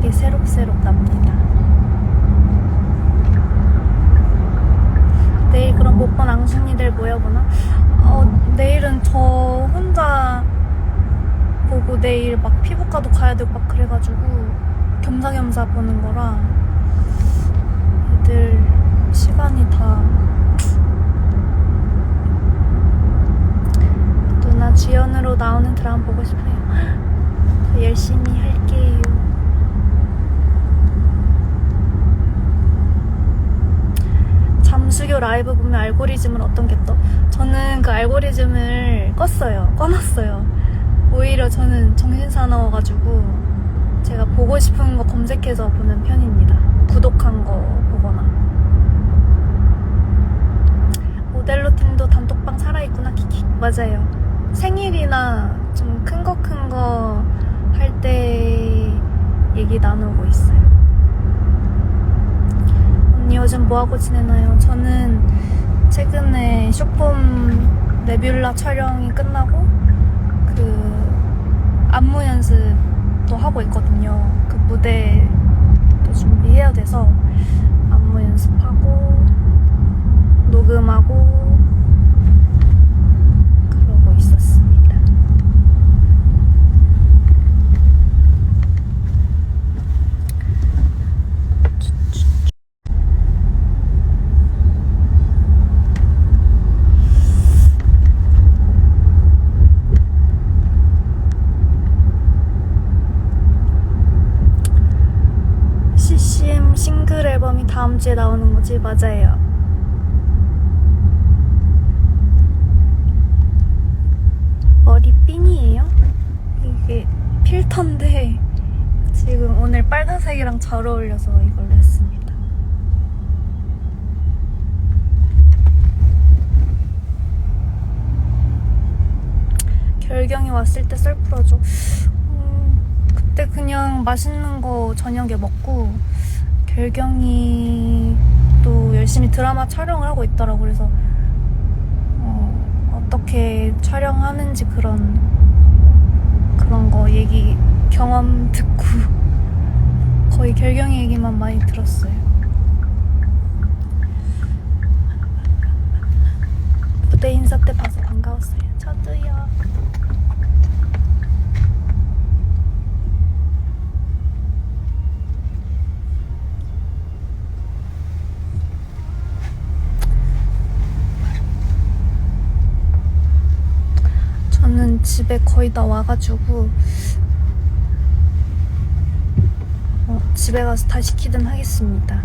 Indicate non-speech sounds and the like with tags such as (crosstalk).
되게 새록새록 납니다. 내일 그럼 못 본 앙순이들 모여보나? 어, 내일은 저 혼자 보고 내일 막 피부과도 가야 되고 막 그래가지고 겸사겸사 보는 거라 애들 시간이 다 누나 지연으로 나오는 드라마 보고 싶어요. (gasps) 더 열심히 할게요. 잠수교 라이브 보면 알고리즘은 어떤 게 떠? 저는 그 알고리즘을 껐어요. 꺼놨어요. 오히려 저는 정신 사나워가지고 제가 보고 싶은 거 검색해서 보는 편입니다. 구독한 거 보거나. 모델로 팀도 단톡방 살아있구나, 키키. 맞아요. 생일이나 좀 큰 거 큰 거 할 때 얘기 나누고 있어요. 요즘 뭐하고 지내나요? 저는 최근에 쇼폼 네뷸라 촬영이 끝나고 그 안무 연습도 하고 있거든요. 그 무대도 준비해야 돼서 안무 연습하고 녹음하고 있었습니다. CCM 싱글 앨범이 다음 주에 나오는 거지 맞아요. 머리 핀이에요? 이게 필터인데 지금 오늘 빨간색이랑 잘 어울려서 이걸로 했습니다. 결경이 왔을 때 썰 풀어줘. 음, 그때 그냥 맛있는 거 저녁에 먹고 결경이 또 열심히 드라마 촬영을 하고 있더라고 그래서 어, 어떻게 촬영하는지 그런 그런 거 얘기 경험 듣고 (laughs) 거의 결경이 얘기만 많이 들었어요. 무대 인사 때 봐서 반가웠어요. 저도요. 저는 집에 거의 다 와가지고 어, 집에 가서 다 시 키든 하겠습니다.